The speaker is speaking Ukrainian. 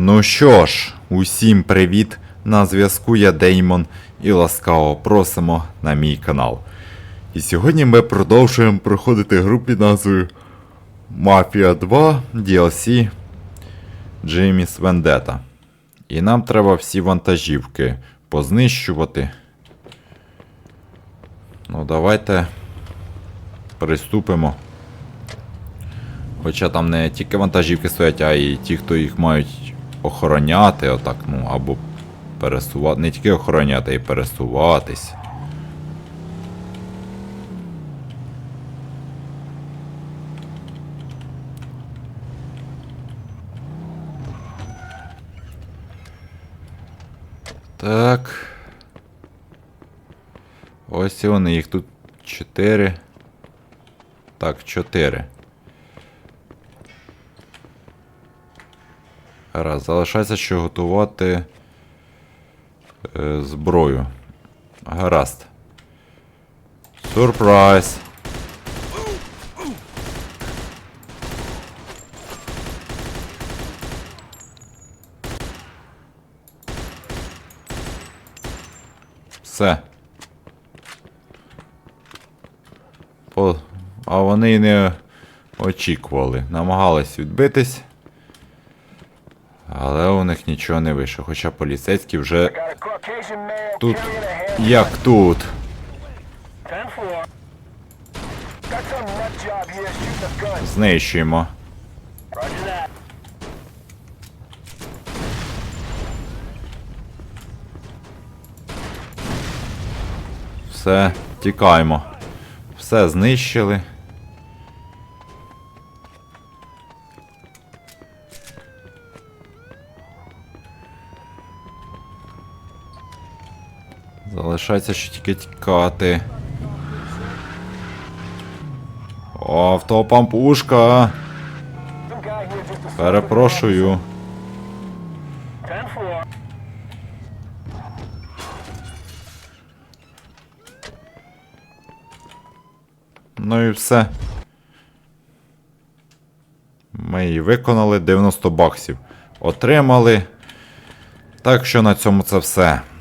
Ну що ж, усім привіт! На зв'язку я Деймон і ласкаво просимо на мій канал. І сьогодні ми продовжуємо проходити гру під назвою Mafia 2 DLC Jimmy's Vendetta. І нам треба всі вантажівки познищувати. Ну, давайте приступимо. Хоча там не тільки вантажівки стоять, а й ті, хто їх мають охороняти, отак, ну, або пересувати. Не тільки охороняти, а й пересуватись. Так. Ось і вони, їх тут 4. Так, 4. Гаразд, залишається ще готувати е, зброю. Гаразд. Сюрприз! Все. По... А вони не очікували. Намагались відбитись. Але у них нічого не вийшло. Хоча поліцейські вже Тут. Як тут? Знищуємо. Все, тікаємо. Все знищили. Залишається ще тільки тікати. О, автопампушка. Перепрошую. Ну і все. Ми її виконали 90 баксів. Отримали. Так що на цьому це все.